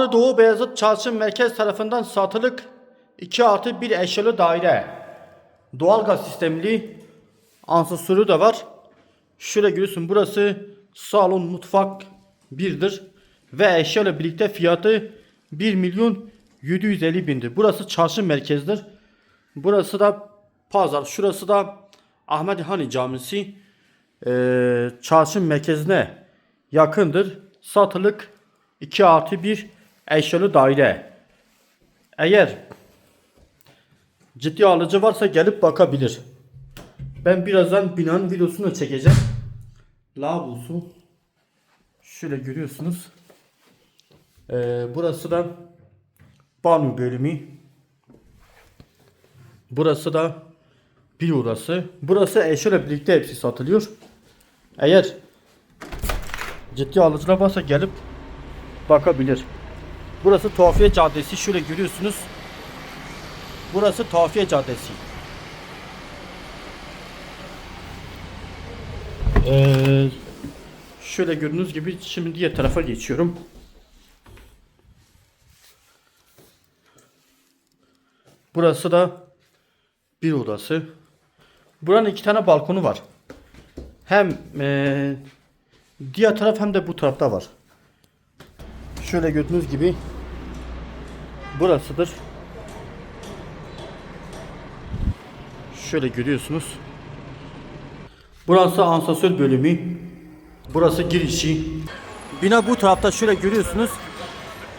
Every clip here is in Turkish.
Ağrı Doğu Beyazıt Çarşı Merkez tarafından satılık 2 artı 1 eşyalı daire. Doğalgaz sistemli ansasörü de var. Şöyle görüyorsun burası salon mutfak 1'dir. Ve eşyayla birlikte fiyatı 1 milyon 750 bindir. Burası çarşı merkezdir. Burası da pazar. Şurası da Ahmet Hani Camisi. Ee, çarşı merkezine yakındır. Satılık 2 artı 1 eşyalı daire. Eğer ciddi alıcı varsa gelip bakabilir. Ben birazdan binanın videosunu çekeceğim. Lavabosu. Şöyle görüyorsunuz. Ee, burası da banyo bölümü. Burası da bir odası. Burası eşyalarla birlikte hepsi satılıyor. Eğer ciddi alıcılar varsa gelip bakabilir. Burası Tuhafiye Caddesi. Şöyle görüyorsunuz. Burası Tuhafiye Caddesi. Ee, şöyle gördüğünüz gibi şimdi diğer tarafa geçiyorum. Burası da bir odası. Buranın iki tane balkonu var. Hem eee, diğer taraf hem de bu tarafta var. Şöyle gördüğünüz gibi burasıdır. Şöyle görüyorsunuz. Burası asansör bölümü. Burası girişi. Bina bu tarafta şöyle görüyorsunuz.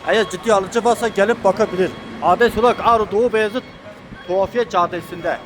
Eğer ciddi alıcı varsa gelip bakabilir. Adres olarak Ağrı Doğu Beyazıt Tuhafiye Caddesi'nde.